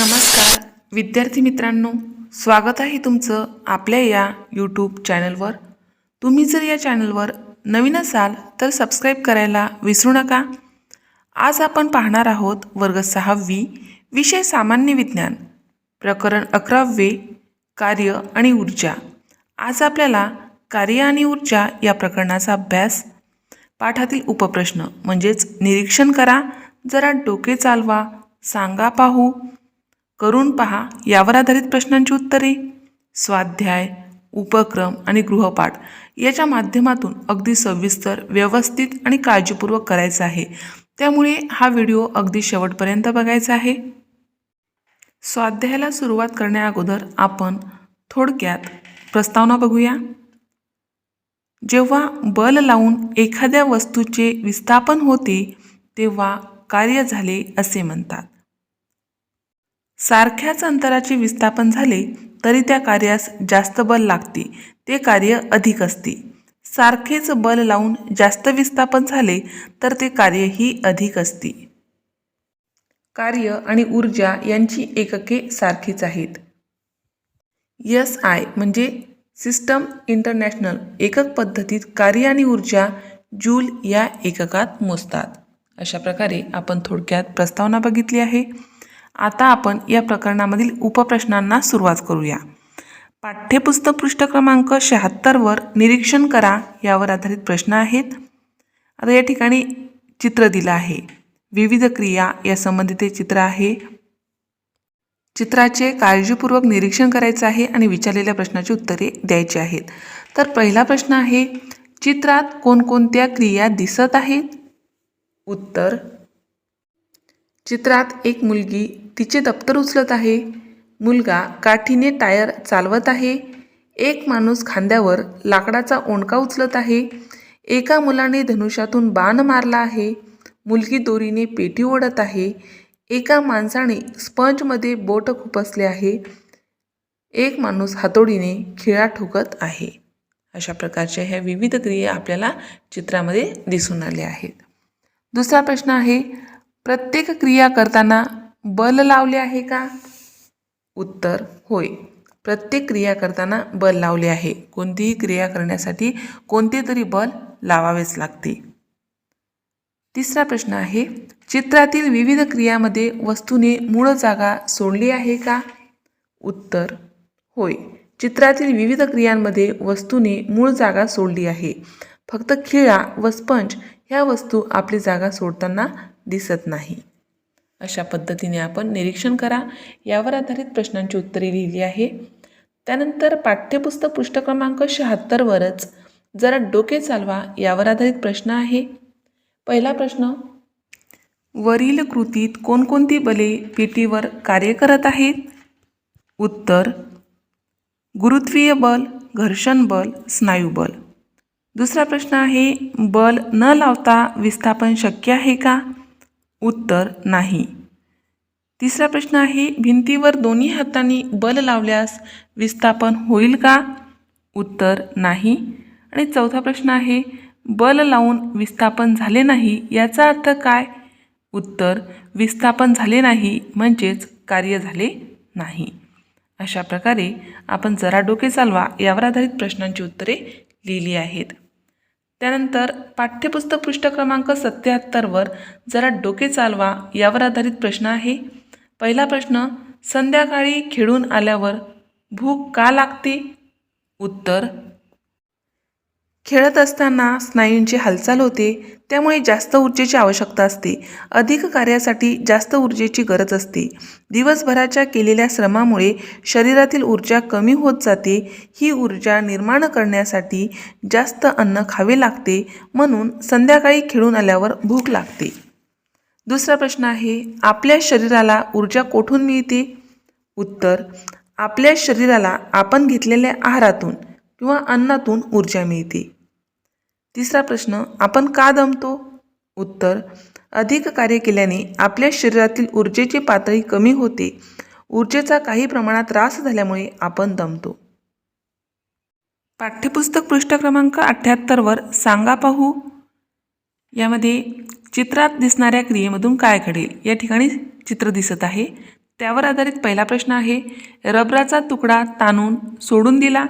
नमस्कार. विद्यार्थी मित्रांनो स्वागत आहे तुमचं आपल्या या यूट्यूब चॅनलवर तुम्ही जर या चॅनलवर नवीन असाल तर सबस्क्राईब करायला विसरू नका. आज आपण पाहणार आहोत वर्ग सहावी विषय सामान्य विज्ञान प्रकरण अकरावे कार्य आणि ऊर्जा. आज आपल्याला कार्य आणि ऊर्जा या प्रकरणाचा अभ्यास पाठातील उपप्रश्न म्हणजेच निरीक्षण करा. जरा डोके चालवा सांगा पाहू. करून पहा यावर आधारित प्रश्नांची उत्तरे. स्वाध्याय उपक्रम आणि गृहपाठ याच्या माध्यमातून अगदी सविस्तर व्यवस्थित आणि काळजीपूर्वक करायचा आहे. त्यामुळे हा व्हिडिओ अगदी शेवटपर्यंत बघायचा आहे. स्वाध्यायाला सुरुवात करण्याअगोदर आपण थोडक्यात प्रस्तावना बघूया. जेव्हा बल लावून एखाद्या वस्तूचे विस्थापन होते तेव्हा कार्य झाले असे म्हणतात. सारख्याच अंतराचे विस्थापन झाले तरी त्या कार्यास जास्त बल लागते. ते कार्य अधिक असते. सारखेच बल लावून जास्त विस्थापन झाले तर ते कार्यही अधिक असते. कार्य आणि ऊर्जा यांची एकके सारखीच आहेत. यस आय म्हणजे सिस्टम इंटरनॅशनल एकक पद्धतीत कार्य आणि ऊर्जा जूल या एककात मोजतात. अशा प्रकारे आपण थोडक्यात प्रस्तावना बघितली आहे. आता आपण या प्रकरणामधील उपप्रश्नांना सुरुवात करूया. पाठ्यपुस्तक पृष्ठ क्रमांक शहात्तरवर निरीक्षण करा यावर आधारित प्रश्न आहेत. आता या ठिकाणी चित्र दिलं आहे. विविध क्रिया या संबंधित हे चित्र आहे. चित्राचे काळजीपूर्वक निरीक्षण करायचं आहे आणि विचारलेल्या प्रश्नाची उत्तरे द्यायची आहेत. तर पहिला प्रश्न आहे चित्रात कोणकोणत्या क्रिया दिसत आहेत? उत्तर चित्रात एक मुलगी तिचे दप्तर उचलत आहे. मुलगा काठीने टायर चालवत आहे. एक माणूस खांद्यावर लाकडाचा ओंडका उचलत आहे. एका मुलाने धनुष्यातून बाण मारला आहे. मुलगी दोरीने पेटी ओढत आहे. एका माणसाने स्पंजमध्ये बोट खुपसले आहे. एक माणूस हातोडीने खिळा ठोकत आहे. अशा प्रकारच्या ह्या विविध क्रिया आपल्याला चित्रामध्ये दिसून आल्या आहेत. दुसरा प्रश्न आहे प्रत्येक क्रिया करताना बल लावले आहे का? उत्तर होय. प्रत्येक क्रिया करताना बल लावले आहे. कोणतीही क्रिया करण्यासाठी कोणते तरी बल लावावेच लागते. तिसरा प्रश्न आहे चित्रातील विविध क्रियामध्ये वस्तूने मूळ जागा सोडली आहे का? उत्तर होय. चित्रातील विविध क्रियांमध्ये वस्तूने मूळ जागा सोडली आहे. फक्त खिळा व स्पंज ह्या वस्तू आपली जागा सोडताना दिसत नाही. अशा पद्धतीने आपण निरीक्षण करा. यावर आधारित प्रश्नांची उत्तरे लिहिली आहे. त्यानंतर पाठ्यपुस्तक पृष्ठ क्रमांक शहात्तरवरच जरा डोके चालवा यावर आधारित प्रश्न आहे. पहिला प्रश्न वरील कृतीत कोणकोणती बले पेटीवर कार्य करत आहेत? उत्तर गुरुत्वीय बल घर्षण बल स्नायुबल दुसरा प्रश्न आहे बल न लावता विस्थापन शक्य आहे का? उत्तर नाही. तिसरा प्रश्न आहे भिंतीवर दोन्ही हातांनी बल लावल्यास विस्थापन होईल का? उत्तर नाही. आणि चौथा प्रश्न आहे बल लावून विस्थापन झाले नाही याचा अर्थ काय? उत्तर विस्थापन झाले नाही म्हणजेच कार्य झाले नाही. अशा प्रकारे आपण जरा डोके चालवा यावर आधारित प्रश्नांची उत्तरे लिहिली आहेत. त्यानंतर पाठ्यपुस्तक पृष्ठ क्रमांक सत्याहत्तरवर जरा डोके चालवा यावर आधारित प्रश्न आहे. पहिला प्रश्न संध्याकाळी खेळून आल्यावर भूक का लागते? उत्तर खेळत असताना स्नायूंची हालचाल होते त्यामुळे जास्त ऊर्जेची आवश्यकता असते. अधिक कार्यासाठी जास्त ऊर्जेची गरज असते. दिवसभराच्या केलेल्या श्रमामुळे शरीरातील ऊर्जा कमी होत जाते. ही ऊर्जा निर्माण करण्यासाठी जास्त अन्न खावे लागते म्हणून संध्याकाळी खेळून आल्यावर भूक लागते. दुसरा प्रश्न आहे आपल्या शरीराला ऊर्जा कोठून मिळते? उत्तर आपल्या शरीराला आपण घेतलेल्या आहारातून. किंवा अन्नातून ऊर्जा मिळते. तिसरा प्रश्न आपण का दमतो? उत्तर अधिक कार्य केल्याने आपल्या शरीरातील ऊर्जेची पातळी कमी होते. ऊर्जेचा काही प्रमाणात त्रास झाल्यामुळे आपण दमतो. पाठ्यपुस्तक पृष्ठ क्रमांक अठ्ठ्याहत्तरवर सांगा पाहू. यामध्ये चित्रात दिसणाऱ्या क्रियेमधून काय घडेल? या ठिकाणी चित्र दिसत आहे. त्यावर आधारित पहिला प्रश्न आहे रबराचा तुकडा ताणून सोडून दिला.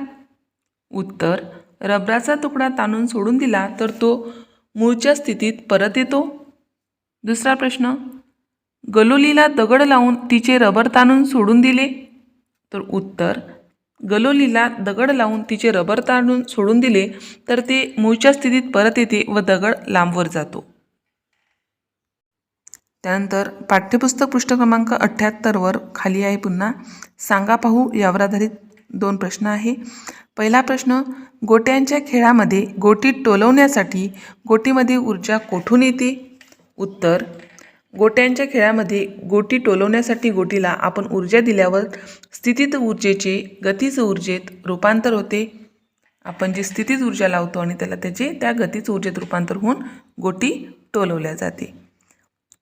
उत्तर रबराचा तुकडा ताणून सोडून दिला तर तो मूळच्या स्थितीत परत येतो? दुसरा प्रश्न गलोलीला दगड लावून तिचे रबर ताणून सोडून दिले? तर उत्तर गलोलीला दगड लावून तिचे रबर ताणून सोडून दिले तर ते मूळच्या स्थितीत परत येते व दगड लांबवर जातो. त्यानंतर पाठ्यपुस्तक पृष्ठ क्रमांक अठ्ठ्याहत्तरवर खाली आहे पुन्हा. सांगा पाहू यावर आधारित दोन प्रश्न आहे. पहिला प्रश्न गोट्यांच्या खेळामध्ये गोटी टोलवण्यासाठी गोटीमध्ये ऊर्जा कोठून येते? उत्तर गोट्यांच्या खेळामध्ये गोटी टोलवण्यासाठी गोटीला आपण ऊर्जा दिल्यावर स्थितीत ऊर्जेचे गतीच ऊर्जेत रूपांतर होते. आपण जी स्थितीत ऊर्जा लावतो आणि त्याला त्याचे त्या गतीच ऊर्जेत रूपांतर होऊन गोटी टोलवल्या जाते.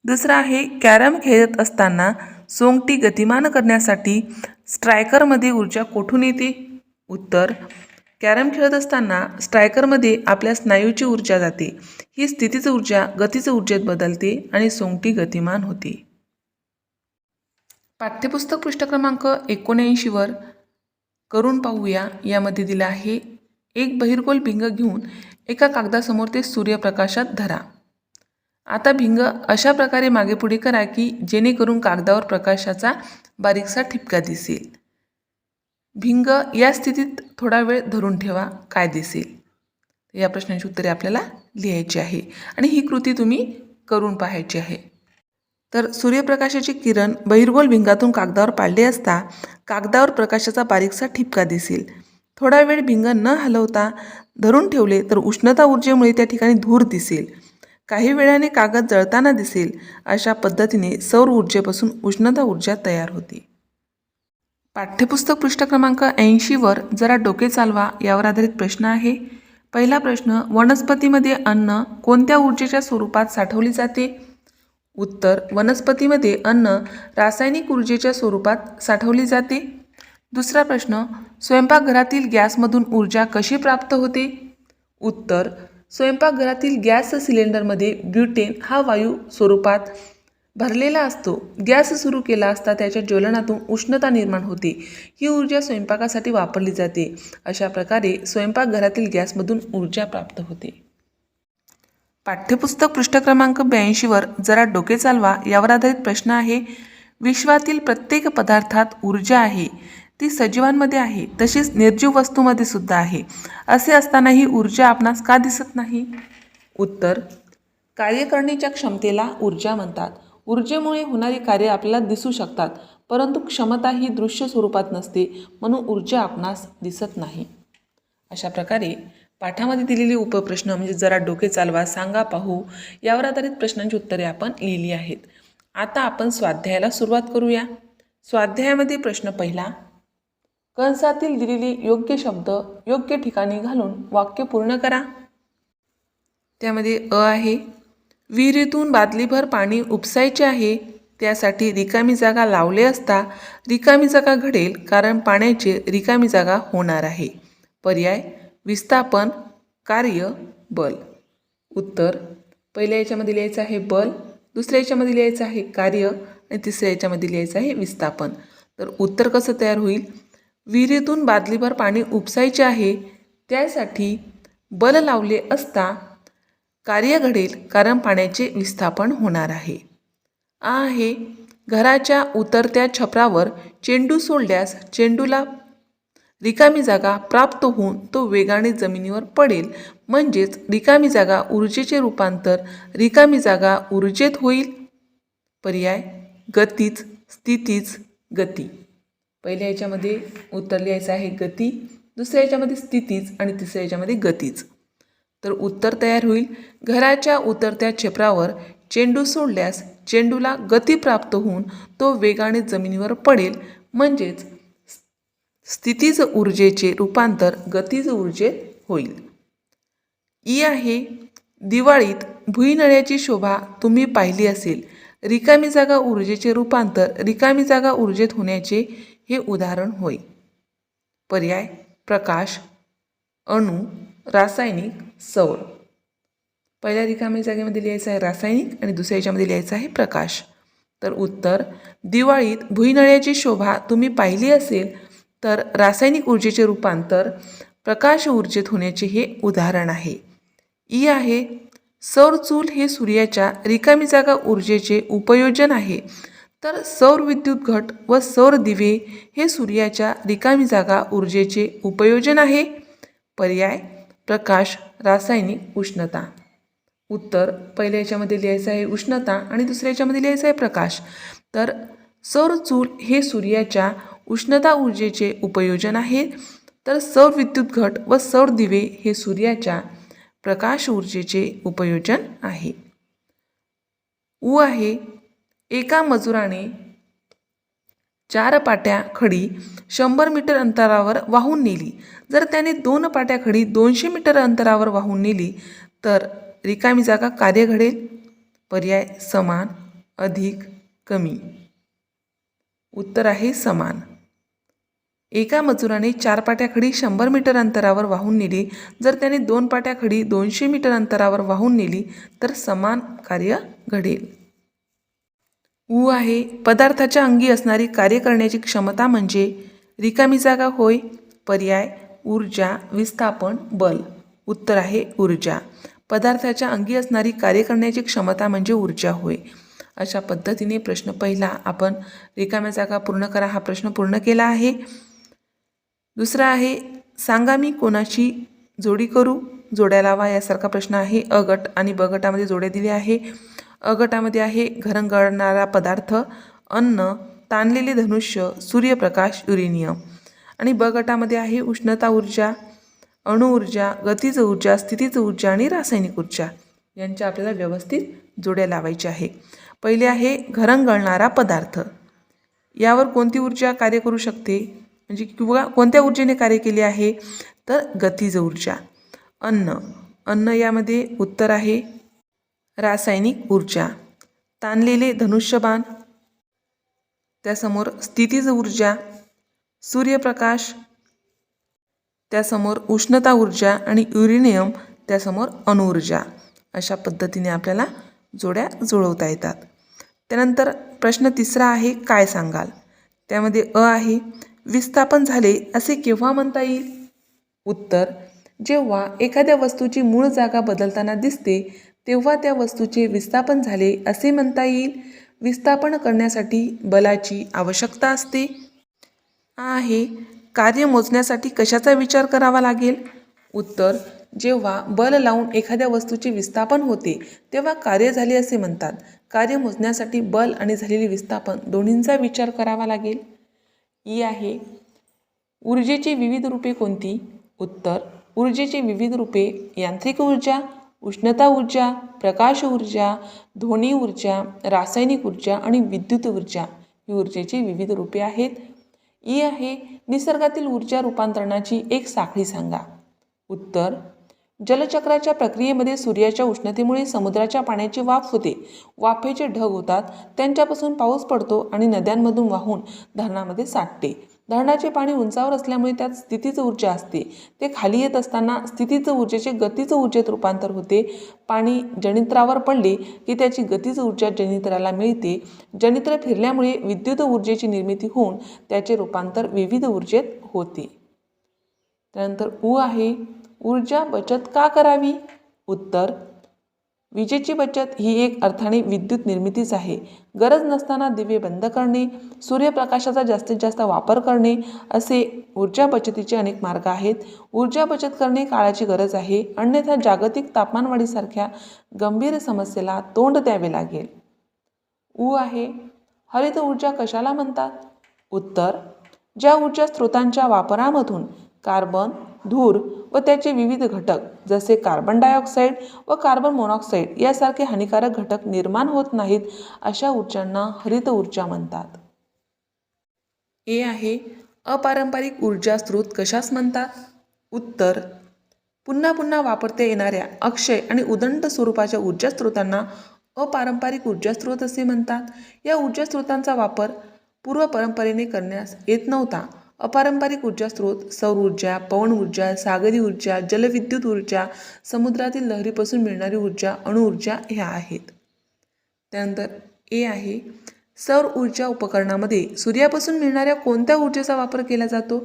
दुसरं आहे कॅरम खेळत असताना सोंगटी गतिमान करण्यासाठी स्ट्रायकरमध्ये ऊर्जा कोठून येते? उत्तर कॅरम खेळत असताना स्ट्रायकरमध्ये आपल्या स्नायूची ऊर्जा जाते. ही स्थितीच ऊर्जा गतीच ऊर्जेत बदलते आणि सोंगटी गतिमान होते. पाठ्यपुस्तक पृष्ठ क्रमांक एकोणऐंशीवर करून पाहूया. यामध्ये दिलं आहे एक बहिर्गोल भिंग घेऊन एका कागदासमोर ते सूर्यप्रकाशात धरा. आता भिंग अशा प्रकारे मागे पुढे करा की जेणेकरून कागदावर प्रकाशाचा बारीकसा ठिपका दिसेल. भिंग या स्थितीत थोडा वेळ धरून ठेवा काय दिसेल? या प्रश्नांची उत्तरे आपल्याला लिहायची आहे आणि ही कृती तुम्ही करून पाहायची आहे. तर सूर्यप्रकाशाची किरण बहिर्गोल भिंगातून कागदावर पाडली असता कागदावर प्रकाशाचा बारीकसा ठिपका दिसेल. थोडा वेळ भिंग न हलवता धरून ठेवले तर उष्णता ऊर्जेमुळे त्या ठिकाणी धूर दिसेल. काही वेळाने कागद जळताना दिसेल अशा पद्धतीने सौर ऊर्जेपासून उष्णता ऊर्जा तयार होते. पाठ्यपुस्तक पृष्ठ क्रमांक ऐंशीवर जरा डोके चालवा यावर आधारित प्रश्न आहे. पहिला प्रश्न वनस्पतीमध्ये अन्न कोणत्या ऊर्जेच्या स्वरूपात साठवली जाते? उत्तर वनस्पतीमध्ये अन्न रासायनिक ऊर्जेच्या स्वरूपात साठवली जाते. दुसरा प्रश्न स्वयंपाकघरातील गॅसमधून ऊर्जा कशी प्राप्त होते? उत्तर स्वयंपाकघरातील गॅस सिलेंडरमध्ये ब्युटेन हा वायू स्वरूपात भरलेला असतो. गॅस सुरू केला असता त्याच्या ज्वलनातून उष्णता निर्माण होते. ही ऊर्जा स्वयंपाकासाठी वापरली जाते. अशा प्रकारे स्वयंपाकघरातील गॅसमधून ऊर्जा प्राप्त होते. पाठ्यपुस्तक पृष्ठ क्रमांक ब्याऐंशीवर जरा डोके चालवा. यावर आधारित प्रश्न आहे विश्वातील प्रत्येक पदार्थात ऊर्जा आहे. ती सजीवांमध्ये आहे तशीच निर्जीव वस्तूमध्ये सुद्धा आहे. असे असताना ही ऊर्जा आपणास का दिसत नाही? उत्तर कार्य करण्याच्या क्षमतेला ऊर्जा म्हणतात. ऊर्जेमुळे होणारी कार्य आपल्याला दिसू शकतात परंतु क्षमता ही दृश्य स्वरूपात नसते म्हणून ऊर्जा आपणास दिसत नाही. अशा प्रकारे पाठामध्ये दिलेली उपप्रश्न म्हणजे जरा डोके चालवा सांगा पाहू यावर आधारित प्रश्नांची उत्तरे आपण लिहिली आहेत. आता आपण स्वाध्यायाला सुरुवात करूया. स्वाध्यायामध्ये प्रश्न पहिला कंसातील दिलेली योग्य शब्द योग्य ठिकाणी घालून वाक्य पूर्ण करा. त्यामध्ये अ आहे विहिरीतून बादलीभर पाणी उपसायचे आहे. त्यासाठी रिकामी जागा लावले असता रिकामी जागा घडेल कारण पाण्याचे रिकामी जागा होणार आहे. पर्याय विस्थापन कार्य बल. उत्तर पहिल्या याच्यामध्ये लिहायचं आहे बल दुसऱ्या याच्यामध्ये लिहायचं आहे कार्य आणि तिसऱ्या याच्यामध्ये लिहायचं आहे विस्थापन. तर उत्तर कसं तयार होईल? विहिरीतून बादलीभर पाणी उपसायचे आहे. त्यासाठी बल लावले असता कार्य घडेल कारण पाण्याचे विस्थापन होणार आहे. आ आहे. घराच्या उतरत्या छपरावर चेंडू सोडल्यास चेंडूला रिकामी जागा प्राप्त होऊन तो वेगाने जमिनीवर पडेल. म्हणजेच रिकामी जागा ऊर्जेचे रूपांतर रिकामी जागा ऊर्जेत होईल. पर्याय गतीच स्थितीच गती. पहिल्या याच्यामध्ये उत्तर लिहायचं आहे गती दुसऱ्या याच्यामध्ये स्थितीच आणि तिसऱ्या याच्यामध्ये गतीच. तर उत्तर तयार होईल. घराच्या उतरत्या छपरावर चेंडू सोडल्यास चेंडूला गती प्राप्त होऊन तो वेगाने जमिनीवर पडेल. म्हणजेच स्थितीज ऊर्जेचे रूपांतर गतीज ऊर्जेत होईल. ई आहे दिवाळीत भुईनळ्याची शोभा तुम्ही पाहिली असेल. रिकामी जागा ऊर्जेचे रूपांतर रिकामी जागा ऊर्जेत होण्याचे हे उदाहरण होय. पर्याय प्रकाश अणू रासायनिक सौर. पहिल्या रिकामी जागेमध्ये लिहायचं आहे रासायनिक आणि दुसऱ्या याच्यामध्ये लिहायचं आहे प्रकाश. तर उत्तर दिवाळीत भुईनळ्याची शोभा तुम्ही पाहिली असेल तर रासायनिक ऊर्जेचे रूपांतर प्रकाश ऊर्जेत होण्याचे हे उदाहरण आहे. ई आहे सौर चूल हे सूर्याच्या रिकामी जागा ऊर्जेचे उपयोजन आहे. तर सौर विद्युत घट व सौर दिवे हे सूर्याच्या रिकामी जागा ऊर्जेचे उपयोजन आहे. पर्याय प्रकाश रासायनिक उष्णता. उत्तर पहिल्या याच्यामध्ये लिहायचं आहे उष्णता आणि दुसऱ्या याच्यामध्ये लिहायचं आहे प्रकाश. तर सौर चूल हे सूर्याच्या उष्णता ऊर्जेचे उपयोजन आहे. तर सौर विद्युत घट व सौर दिवे हे सूर्याच्या प्रकाश ऊर्जेचे उपयोजन आहे. ऊ आहे एका मजुराने चार पाट्या खडी शंभर मीटर अंतरावर वाहून नेली. जर त्याने दोन पाट्या खडी दोनशे मीटर अंतरावर वाहून नेली तर रिकामी जागा कार्य घडेल? पर्याय समान अधिक कमी. उत्तर आहे समान. एका मजुराने चार पाट्या खडी शंभर मीटर अंतरावर वाहून नेली. जर त्याने दोन पाट्या खडी दोनशे मीटर अंतरावर वाहून नेली तर समान कार्य घडेल. ऊ आहे. पदार्थाच्या अंगी असणारी कार्य करण्याची क्षमता म्हणजे रिकामी जागा होय पर्याय ऊर्जा विस्थापन बल. उत्तर आहे ऊर्जा. पदार्थाच्या अंगी असणारी कार्य करण्याची क्षमता म्हणजे ऊर्जा होय. अशा पद्धतीने प्रश्न पहिला आपण रिकाम्या जागा पूर्ण करा हा प्रश्न पूर्ण केला आहे. दुसरा आहे सांगा मी कोणाची जोडी करू? जोड्या लावा यासारखा प्रश्न आहे. अ गट आणि ब गटामध्ये जोड्या दिल्या आहे. अ गटामध्ये आहे घरंगळणारा पदार्थ अन्न ताणलेले धनुष्य सूर्यप्रकाश युरेनियम. आणि ब गटामध्ये आहे उष्णता ऊर्जा अणुऊर्जा गतीज ऊर्जा स्थितीज ऊर्जा आणि रासायनिक ऊर्जा. यांच्या आपल्याला व्यवस्थित जोड्या लावायच्या आहे पहिले आहे घरंगळणारा पदार्थ. यावर कोणती ऊर्जा कार्य करू शकते? म्हणजे किंवा कोणत्या ऊर्जेने कार्य केले आहे? तर गतीज ऊर्जा. अन्न. अन्न यामध्ये उत्तर आहे रासायनिक ऊर्जा. ताणलेले धनुष्यबाण. त्यासमोर स्थितीज ऊर्जा. सूर्यप्रकाश. त्यासमोर उष्णता ऊर्जा आणि युरेनियम. त्यासमोर अणुऊर्जा अशा पद्धतीने आपल्याला जोड्या जुळवता येतात. त्यानंतर प्रश्न तिसरा आहे काय सांगाल? त्यामध्ये अ आहे विस्थापन झाले असे केव्हा म्हणता येईल? उत्तर जेव्हा एखाद्या वस्तूची मूळ जागा बदलताना दिसते तेव्हा त्या वस्तूचे विस्थापन झाले असे म्हणता येईल. विस्थापन करण्यासाठी बलाची आवश्यकता असते. आहे. कार्य मोजण्यासाठी कशाचा विचार करावा लागेल? उत्तर जेव्हा बल लावून एखाद्या वस्तूचे विस्थापन होते तेव्हा कार्य झाले असे म्हणतात. कार्य मोजण्यासाठी बल आणि झालेले विस्थापन दोन्हींचा विचार करावा लागेल. ई आहे. ऊर्जेची विविध रूपे कोणती? उत्तर ऊर्जेची विविध रूपे यांत्रिक ऊर्जा उष्णता ऊर्जा प्रकाश ऊर्जा ध्वनी ऊर्जा रासायनिक ऊर्जा आणि विद्युत ऊर्जा ही ऊर्जेची विविध रूपे आहेत. ई आहे निसर्गातील ऊर्जा रूपांतरणाची एक साखळी सांगा. उत्तर जलचक्राच्या प्रक्रियेमध्ये सूर्याच्या उष्णतेमुळे समुद्राच्या पाण्याची वाफ होते. वाफेचे ढग होतात त्यांच्यापासून पाऊस पडतो आणि नद्यांमधून वाहून धरणामध्ये साठते. धरणाचे पाणी उंचावर असल्यामुळे त्यात स्थितीचं ऊर्जा असते. ते खाली येत असताना स्थितीचं ऊर्जेचे गतीचं ऊर्जेत रूपांतर होते. पाणी जनित्रावर पडले की त्याची गतीचं ऊर्जा जनित्राला मिळते. जनित्र फिरल्यामुळे विद्युत ऊर्जेची निर्मिती होऊन त्याचे रूपांतर विविध ऊर्जेत होते. त्यानंतर ऊ आहे ऊर्जा बचत का करावी? उत्तर विजेची बचत ही एक अर्थाने विद्युत निर्मितीच आहे. गरज नसताना दिवे बंद करणे सूर्यप्रकाशाचा जास्तीत जास्त वापर करणे असे ऊर्जा बचतीचे अनेक मार्ग आहेत. ऊर्जा बचत करणे काळाची गरज आहे. अन्यथा जागतिक तापमानवाढीसारख्या गंभीर समस्येला तोंड द्यावे लागेल. ऊ आहे हरित ऊर्जा कशाला म्हणतात? उत्तर ज्या ऊर्जा स्रोतांच्या वापरामधून कार्बन धूर व त्याचे विविध घटक जसे कार्बन डायऑक्साईड व कार्बन मोनॉक्साईड यासारखे हानिकारक घटक निर्माण होत नाहीत अशा ऊर्जांना हरित ऊर्जा म्हणतात. हे आहे अपारंपरिक ऊर्जा स्रोत कशास म्हणतात? उत्तर पुन्हा पुन्हा वापरता येणाऱ्या अक्षय आणि उदंड स्वरूपाच्या ऊर्जा स्रोतांना अपारंपरिक ऊर्जा स्रोत असे म्हणतात. या ऊर्जा स्रोतांचा वापर पूर्व परंपरेने करण्यास येत नव्हता. अपारंपरिक ऊर्जा स्रोत सौर ऊर्जा पवन ऊर्जा सागरी ऊर्जा जलविद्युत ऊर्जा समुद्रातील लहरीपासून मिळणारी ऊर्जा अणुऊर्जा ह्या आहेत. त्यानंतर ए आहे सौर ऊर्जा उपकरणामध्ये सूर्यापासून मिळणाऱ्या कोणत्या ऊर्जेचा वापर केला जातो?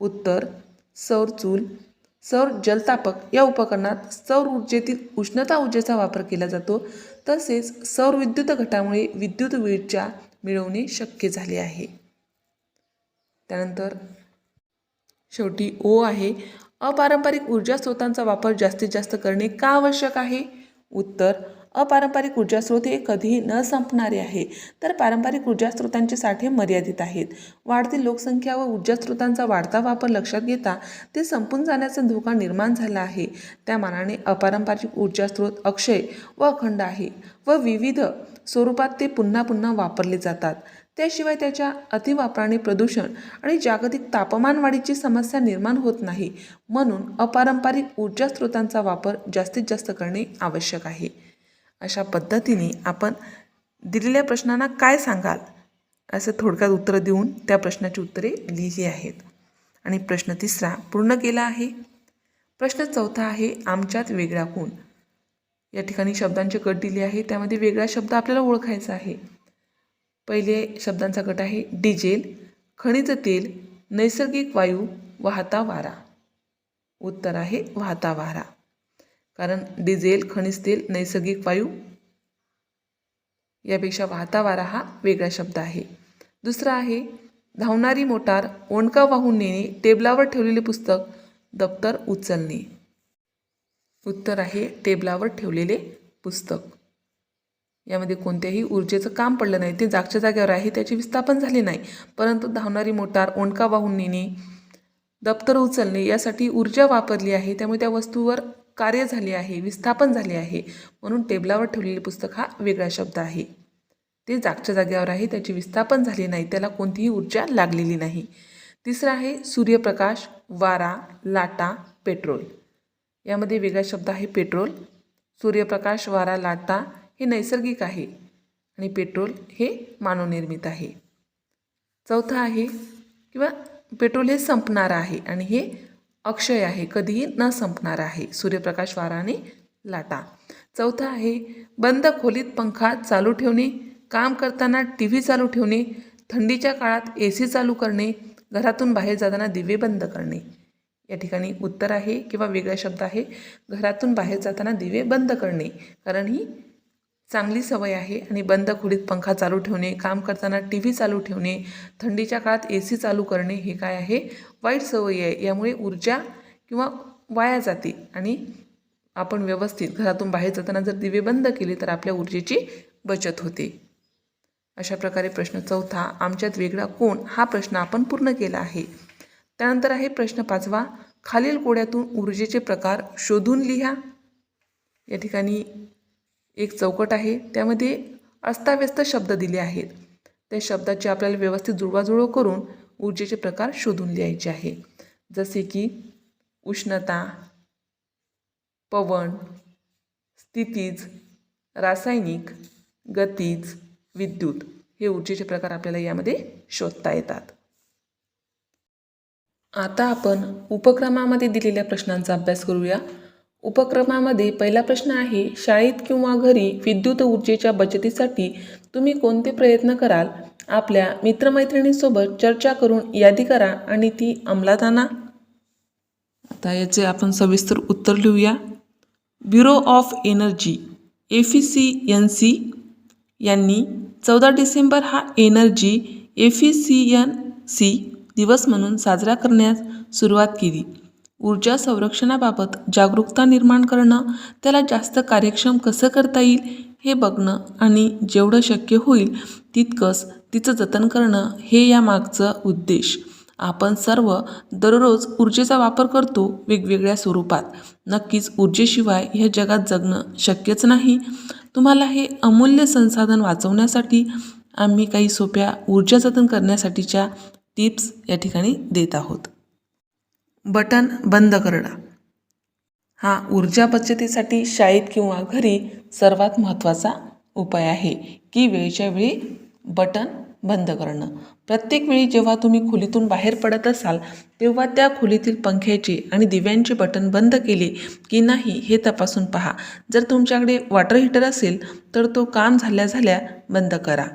उत्तर सौर चूल सौर जलतापक या उपकरणात सौर ऊर्जेतील उष्णता ऊर्जेचा वापर केला जातो. तसेच सौर विद्युत घटामुळे विद्युत ऊर्जा मिळवणे शक्य झाले आहे. त्यानंतर शेवटी ओ आहे. अपारंपरिक ऊर्जा स्रोतांचा वापर जास्तीत जास्त करणे का आवश्यक आहे? उत्तर अपारंपरिक ऊर्जा स्रोत हे कधीही न संपणारे आहे तर पारंपरिक ऊर्जा स्रोतांचे साठे मर्यादित आहेत. वाढती लोकसंख्या व ऊर्जा स्रोतांचा वाढता वापर लक्षात घेता ते संपून जाण्याचा धोका निर्माण झाला आहे. त्या मानाने अपारंपरिक ऊर्जा स्रोत अक्षय व अखंड आहे व विविध स्वरूपात ते पुन्हा पुन्हा वापरले जातात. त्याशिवाय त्याच्या अतिवापराने प्रदूषण आणि जागतिक तापमानवाढीची समस्या निर्माण होत नाही म्हणून अपारंपरिक ऊर्जा स्रोतांचा वापर जास्तीत जास्त करणे आवश्यक आहे. अशा पद्धतीने आपण दिलेल्या प्रश्नांना काय सांगाल? असं थोडक्यात उत्तरं देऊन त्या प्रश्नाची उत्तरे लिहिली आहेत. आणि प्रश्न तिसरा पूर्ण केला आहे? प्रश्न चौथा आहे आमच्यात वेगळा कोण? या ठिकाणी शब्दांचे गट दिले आहे त्यामध्ये वेगळा शब्द आपल्याला ओळखायचा आहे. पहिले शब्दांचा गट आहे डिझेल खनिज तेल नैसर्गिक वायू वाहता वारा. उत्तर आहे वाहता वारा. कारण डिझेल खनिज तेल नैसर्गिक वायू यापेक्षा वाहता वारा हा वेगळा शब्द आहे. दुसरा आहे धावणारी मोटार ओंडका वाहून नेणे टेबलावर ठेवलेले पुस्तक दप्तर उचलणे. उत्तर आहे टेबलावर ठेवलेले पुस्तक. यामध्ये कोणत्याही ऊर्जेचं काम पडलं नाही. ते जागच्या जागेवर आहे त्याचे विस्थापन झाले नाही. परंतु धावणारी मोटार ओंडका वाहून नेणे दप्तर उचलणे यासाठी ऊर्जा वापरली आहे. त्यामुळे त्या वस्तूवर कार्य झाले आहे विस्थापन झाले आहे. म्हणून टेबलावर ठेवलेले पुस्तक हा वेगळा शब्द आहे. ते जागच्या जागेवर आहे त्याचे विस्थापन झाले नाही. त्याला कोणतीही ऊर्जा लागलेली नाही. तिसरं आहे सूर्यप्रकाश वारा लाटा पेट्रोल. यामध्ये वेगळा शब्द आहे पेट्रोल. सूर्यप्रकाश वारा लाटा हे नैसर्गिक आहे आणि पेट्रोल हे मानवनिर्मित आहे. चौथं आहे किंवा पेट्रोल हे संपणारं आहे आणि हे अक्षय आहे कधीही न संपणारं आहे. सूर्यप्रकाश वारा आणि लाटा. चौथं आहे बंद खोलीत पंखा चालू ठेवणे काम करताना टी व्ही चालू ठेवणे थंडीच्या काळात ए सी चालू करणे घरातून बाहेर जाताना दिवे बंद करणे. या ठिकाणी उत्तर आहे किंवा वेगळा शब्द आहे घरातून बाहेर जाताना दिवे बंद करणे कारण ही चांगली सवय आहे आणि बंद खोलीत पंखा चालू ठेवणे काम करताना टी व्ही चालू ठेवणे थंडीच्या काळात ए सी चालू करणे हे काय आहे? वाईट सवयी आहे. यामुळे ऊर्जा किंवा वाया जाते आणि आपण व्यवस्थित घरातून बाहेर जाताना जर दिवे बंद केले तर आपल्या ऊर्जेची बचत होते. अशा प्रकारे प्रश्न चौथा आमच्यात वेगळा कोण? हा प्रश्न आपण पूर्ण केला आहे. त्यानंतर आहे प्रश्न पाचवा खालील कोड्यातून ऊर्जेचे प्रकार शोधून लिहा. या ठिकाणी एक चौकट आहे. त्यामध्ये अस्ताव्यस्त शब्द दिले आहेत. त्या शब्दाची आपल्याला व्यवस्थित जुळवाजुळव करून ऊर्जेचे प्रकार शोधून लिहायचे आहे. जसे की उष्णता पवन स्थितीज रासायनिक गतीज विद्युत हे ऊर्जेचे प्रकार आपल्याला यामध्ये शोधता येतात. आता आपण उपक्रमामध्ये दिलेल्या प्रश्नांचा अभ्यास करूया. उपक्रमामध्ये पहिला प्रश्न आहे शाळेत किंवा घरी विद्युत ऊर्जेच्या बचतीसाठी तुम्ही कोणते प्रयत्न कराल? आपल्या मित्रमैत्रिणींसोबत चर्चा करून यादी करा आणि ती अंमलात आणा. आता याचे आपण सविस्तर उत्तर लिहूया. Bureau of energy efficiency यांनी चौदा डिसेंबर हा energy efficiency दिवस म्हणून साजरा करण्यास सुरुवात केली. ऊर्जा संरक्षणाबाबत जागरूकता निर्माण करणं त्याला जास्त कार्यक्षम कसं करता येईल हे बघणं आणि जेवढं शक्य होईल तितकंच तिचं जतन करणं हे या मागचं उद्देश. आपण सर्व दररोज ऊर्जेचा वापर करतो वेगवेगळ्या स्वरूपात. नक्कीच ऊर्जेशिवाय ह्या जगात जगणं शक्यच नाही. तुम्हाला हे अमूल्य संसाधन वाचवण्यासाठी आम्ही काही सोप्या ऊर्जा जतन करण्यासाठीच्या टिप्स या ठिकाणी देत आहोत. बटन बंद करणं. हा ऊर्जा बचतीसाठी शाळेत किंवा घरी सर्वात महत्त्वाचा उपाय आहे की वेळच्या वेळी बटन बंद करणं. प्रत्येक वेळी जेव्हा तुम्ही खोलीतून बाहेर पडत असाल तेव्हा त्या खोलीतील पंख्याचे आणि दिव्यांचे बटन बंद केले की नाही हे तपासून पहा. जर तुमच्याकडे वॉटर हीटर असेल तर तो काम झाल्या झाल्या बंद करा.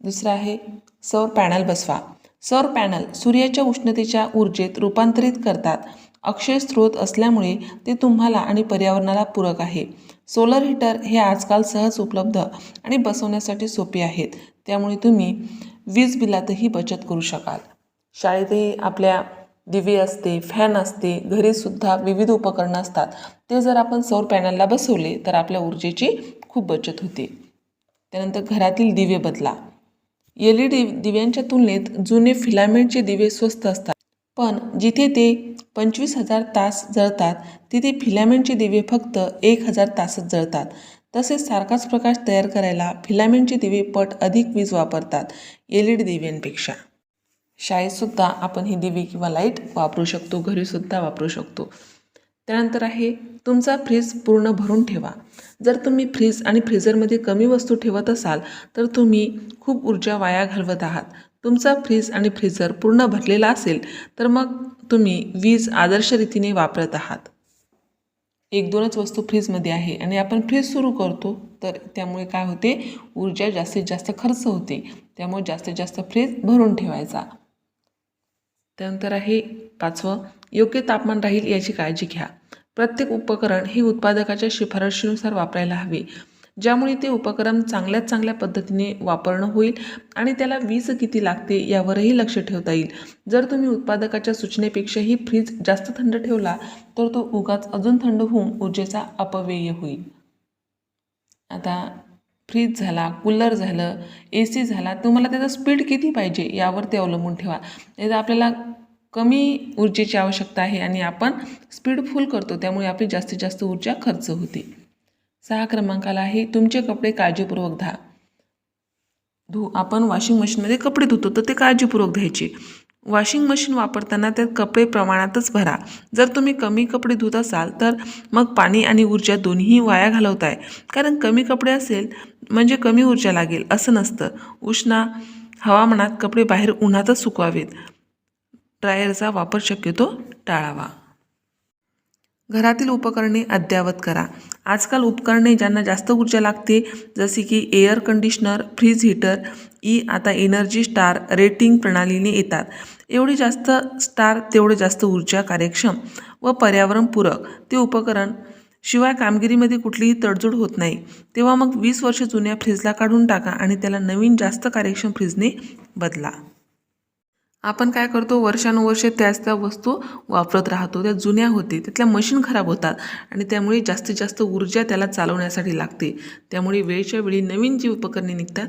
दुसरं आहे सौर पॅनल बसवा. सौर पॅनल सूर्याच्या उष्णतेच्या ऊर्जेत रूपांतरित करतात. अक्षय स्रोत असल्यामुळे ते तुम्हाला आणि पर्यावरणाला पूरक आहे. सोलर हीटर हे आजकाल सहज उपलब्ध आणि बसवण्यासाठी सोपे आहेत. त्यामुळे तुम्ही वीज बिलातही बचत करू शकाल. शाळेतही आपल्या दिवे असते फॅन असते घरीसुद्धा विविध उपकरणं असतात. ते जर आपण सौर पॅनलला बसवले तर आपल्या ऊर्जेची खूप बचत होते. त्यानंतर घरातील दिवे बदला. एल ई डी दिव्यांच्या तुलनेत जुने फिलामेंटचे दिवे स्वस्त असतात. पण जिथे ते पंचवीस हजार तास जळतात तिथे फिलामेंटचे दिवे फक्त एक हजार तासच जळतात. तसेच सारखाच प्रकाश तयार करायला फिलामेंटचे दिवे पट अधिक वीज वापरतात एल ई डी दिव्यांपेक्षा शाळेतसुद्धा आपण ही दिवे किंवा लाइट वापरू शकतो घरीसुद्धा वापरू शकतो. त्यानंतर आहे तुमचा फ्रीज पूर्ण भरून ठेवा. जर तुम्ही फ्रीज आणि फ्रीजरमध्ये कमी वस्तू ठेवत असाल तर तुम्ही खूप ऊर्जा वाया घालवत आहात. तुमचा फ्रीज आणि फ्रीजर पूर्ण भरलेला असेल तर मग तुम्ही वीज आदर्श रीतीने वापरत आहात. एक दोनच वस्तू फ्रीजमध्ये आहे आणि आपण फ्रीज सुरू करतो तर त्यामुळे काय होते? ऊर्जा जास्तीत जास्त खर्च होते. त्यामुळे जास्तीत जास्त फ्रीज भरून ठेवायचा. त्यानंतर आहे पाचवं योग्य तापमान राहील याची काळजी घ्या. प्रत्येक उपकरण हे उत्पादकाच्या शिफारशीनुसार वापरायला हवे ज्यामुळे ते उपकरण चांगल्यात चांगल्या पद्धतीने वापरणं होईल आणि त्याला वीज किती लागते यावरही लक्ष ठेवता येईल. जर तुम्ही उत्पादकाच्या सूचनेपेक्षाही फ्रीज जास्त थंड ठेवला तर तो उगाच अजून थंड होऊन ऊर्जेचा अपव्यय होईल. आता फ्रीज झाला कूलर झालं ए सी झाला तुम्हाला त्याचा स्पीड किती पाहिजे यावर ते अवलंबून ठेवा. नाही आपल्याला कमी ऊर्जेची आवश्यकता आहे आणि आपण स्पीड फुल करतो त्यामुळे आपली जास्तीत जास्त ऊर्जा खर्च होते. सहा क्रमांकाला आहे तुमचे कपडे काळजीपूर्वक धा धु आपण वॉशिंग मशीनमध्ये कपडे धुतो तर ते काळजीपूर्वक धुवायचे. वॉशिंग मशीन वापरताना त्यात कपडे प्रमाणातच भरा. जर तुम्ही कमी कपडे धुत असाल तर मग पाणी आणि ऊर्जा दोन्हीही वाया घालवताय. कारण कमी कपडे असेल म्हणजे कमी ऊर्जा लागेल असं नसतं. उष्णा हवामानात कपडे बाहेर उन्हातच सुकवावेत. ड्रायरचा वापर शक्यतो टाळावा. घरातील उपकरणे अद्ययावत करा. आजकाल उपकरणे ज्यांना जास्त ऊर्जा लागते जसे की एअर कंडिशनर फ्रीज हीटर ई आता एनर्जी स्टार रेटिंग प्रणालीने येतात. एवढी जास्त स्टार तेवढे जास्त ऊर्जा कार्यक्षम व पर्यावरणपूरक ते उपकरण शिवाय कामगिरीमध्ये कुठलीही तडजोड होत नाही. तेव्हा मग वीस वर्ष जुन्या फ्रीजला काढून टाका आणि त्याला नवीन जास्त कार्यक्षम फ्रीजने बदला. आपण काय करतो? वर्षानुवर्षे त्याच त्या वस्तू वापरत राहतो. त्या जुन्या होते. त्यातल्या मशीन खराब होतात. आणि त्यामुळे जास्तीत जास्त ऊर्जा त्याला चालवण्यासाठी लागते. त्यामुळे वेळच्या वेळी नवीन जी उपकरणे निघतात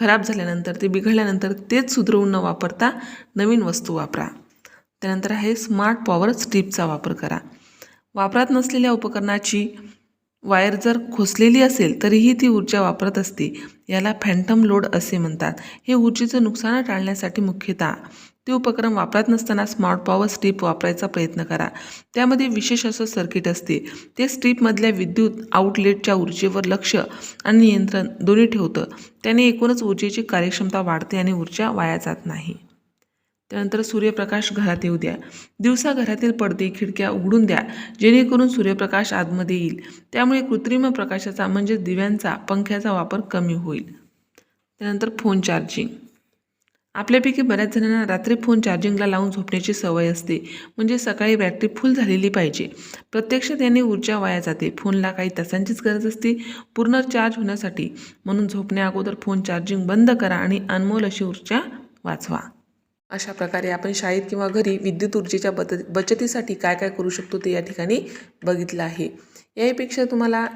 खराब झाल्यानंतर ते बिघडल्यानंतर तेच सुधरवून न वापरता नवीन वस्तू वापरा. त्यानंतर आहे स्मार्ट पॉवर स्ट्रीपचा वापर करा. वापरात नसलेल्या उपकरणाची वायर जर खोसलेली असेल तरीही ती ऊर्जा वापरत असते. याला फॅन्टम लोड असे म्हणतात. हे ऊर्जेचं नुकसान टाळण्यासाठी मुख्यतः ते उपक्रम वापरत नसताना स्मार्ट पॉवर स्ट्रीप वापरायचा प्रयत्न करा. त्यामध्ये विशेष असं सर्किट असते. ते स्ट्रीपमधल्या विद्युत आउटलेटच्या ऊर्जेवर लक्ष आणि नियंत्रण दोन्ही ठेवतं. त्याने एकूणच ऊर्जेची कार्यक्षमता वाढते आणि ऊर्जा वाया जात नाही. त्यानंतर सूर्यप्रकाश घरात येऊ द्या. दिवसा घरातील पडदे खिडक्या उघडून द्या. जेणेकरून सूर्यप्रकाश आतमध्ये येईल. त्यामुळे कृत्रिम प्रकाशाचा म्हणजे दिव्यांचा पंख्याचा वापर कमी होईल. त्यानंतर फोन चार्जिंग आपल्यापैकी बऱ्याच जणांना रात्री फोन चार्जिंगला लावून झोपण्याची सवय असते. म्हणजे सकाळी बॅटरी फुल झालेली पाहिजे. प्रत्यक्षात याने ऊर्जा वाया जाते. फोनला काही तासांचीच गरज असते. पूर्ण चार्ज होण्यासाठी. म्हणून झोपण्या अगोदर फोन चार्जिंग बंद करा आणि अनमोल अशी ऊर्जा वाचवा. अशा प्रकारे आपण शाळेत किंवा घरी विद्युत ऊर्जेच्या बत बचतीसाठी काय काय करू शकतो ते या ठिकाणी बघितलं आहे. यापेक्षा तुम्हाला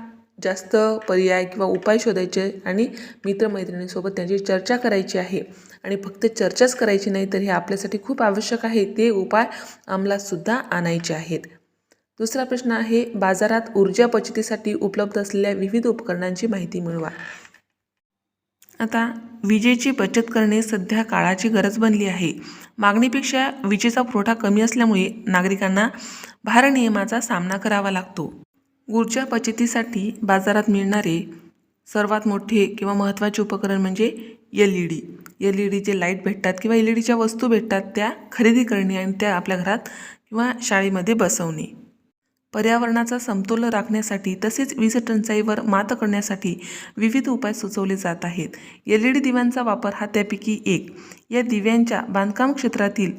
जास्त पर्याय किंवा उपाय शोधायचे आणि मित्रमैत्रिणींसोबत त्यांची चर्चा करायची आहे. आणि फक्त चर्चाच करायची नाही तर हे आपल्यासाठी खूप आवश्यक आहे ते उपाय अंमलातसुद्धा आणायचे आहेत. दुसरा प्रश्न आहे बाजारात ऊर्जा बचतीसाठी उपलब्ध असलेल्या विविध उपकरणांची माहिती मिळवा. आता विजेची बचत करणे सध्या काळाची गरज बनली आहे. मागणीपेक्षा विजेचा पुरवठा कमी असल्यामुळे नागरिकांना भारनियमाचा सामना करावा लागतो. ऊर्जा बचतीसाठी बाजारात मिळणारे सर्वात मोठे किंवा महत्त्वाचे उपकरण म्हणजे L E D. L E डीचे लाइट भेटतात किंवा एल ई डीच्या वस्तू भेटतात त्या खरेदी करणे आणि त्या आपल्या घरात किंवा शाळेमध्ये बसवणे. पर्यावरणाचा समतोल राखण्यासाठी तसेच वीज टंचाईवर मात करण्यासाठी विविध उपाय सुचवले जात आहेत. एल ई डी दिव्यांचा वापर हा त्यापैकी एक. या दिव्यांच्या बांधकाम क्षेत्रातील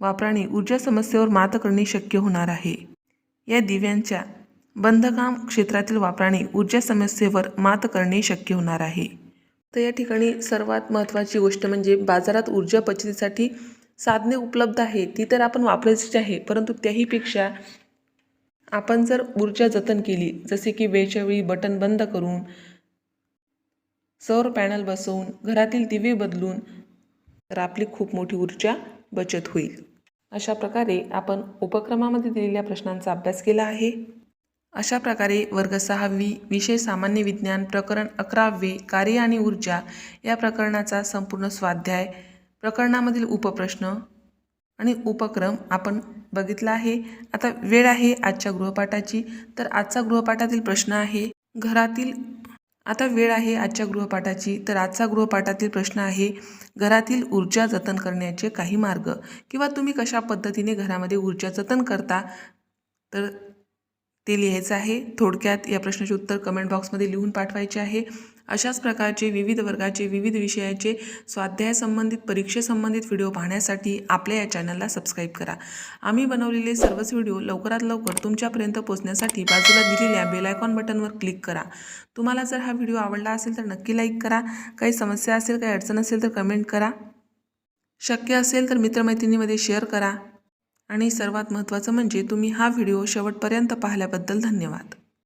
वापराने ऊर्जा समस्येवर मात करणे शक्य होणार आहे. या दिव्यांच्या बंधकाम क्षेत्रातील वापराने ऊर्जा समस्येवर मात करणे शक्य होणार आहे. तर या ठिकाणी सर्वात महत्त्वाची गोष्ट म्हणजे बाजारात ऊर्जा बचतीसाठी साधने उपलब्ध आहे ती तर आपण वापरायचीच आहे. परंतु त्याहीपेक्षा आपण जर ऊर्जा जतन केली जसे की वेळच्या वेळी बटन बंद करून सौर पॅनल बसवून घरातील दिवे बदलून तर आपली खूप मोठी ऊर्जा बचत होईल. अशा प्रकारे आपण उपक्रमामध्ये दिलेल्या प्रश्नांचा अभ्यास केला आहे. अशा प्रकारे वर्ग सहावी विषय सामान्य विज्ञान प्रकरण अकरावे कार्य आणि ऊर्जा या प्रकरणाचा संपूर्ण स्वाध्याय प्रकरणामधील उपप्रश्न आणि उपक्रम आपण बघितला आहे. आता वेळ आहे आजच्या गृहपाठाची. तर आजचा गृहपाठातील प्रश्न आहे घरातील आता वेळ आहे आजच्या गृहपाठाची. तर आजचा गृहपाठातील प्रश्न आहे घरातील ऊर्जा जतन करण्याचे काही मार्ग किंवा तुम्ही कशा पद्धतीने घरामध्ये ऊर्जा जतन करता? तर ते लिहायचं आहे. थोडक्यात या प्रश्नाचे उत्तर कमेंट बॉक्समध्ये लिहून पाठवायचे आहे. अशाच प्रकारचे विविध वर्गाचे विविध विषयाचे स्वाध्याय संबंधित परीक्षेसंबंधित व्हिडिओ पाहण्यासाठी आपल्या या चॅनलला सबस्क्राईब करा. आम्ही बनवलेले सर्वच व्हिडिओ लवकरात लवकर तुमच्यापर्यंत पोहोचण्यासाठी बाजूला दिलेल्या बेलायकॉन बटनवर क्लिक करा. तुम्हाला जर हा व्हिडिओ आवडला असेल तर नक्की लाईक करा. काही समस्या असेल काही अडचण असेल तर कमेंट करा. शक्य असेल तर मित्रमैत्रिणीमध्ये शेअर करा. आणि सर्वात महत्त्वाचं म्हणजे तुम्ही हा व्हिडिओ शेवटपर्यंत पाहिल्याबद्दल धन्यवाद.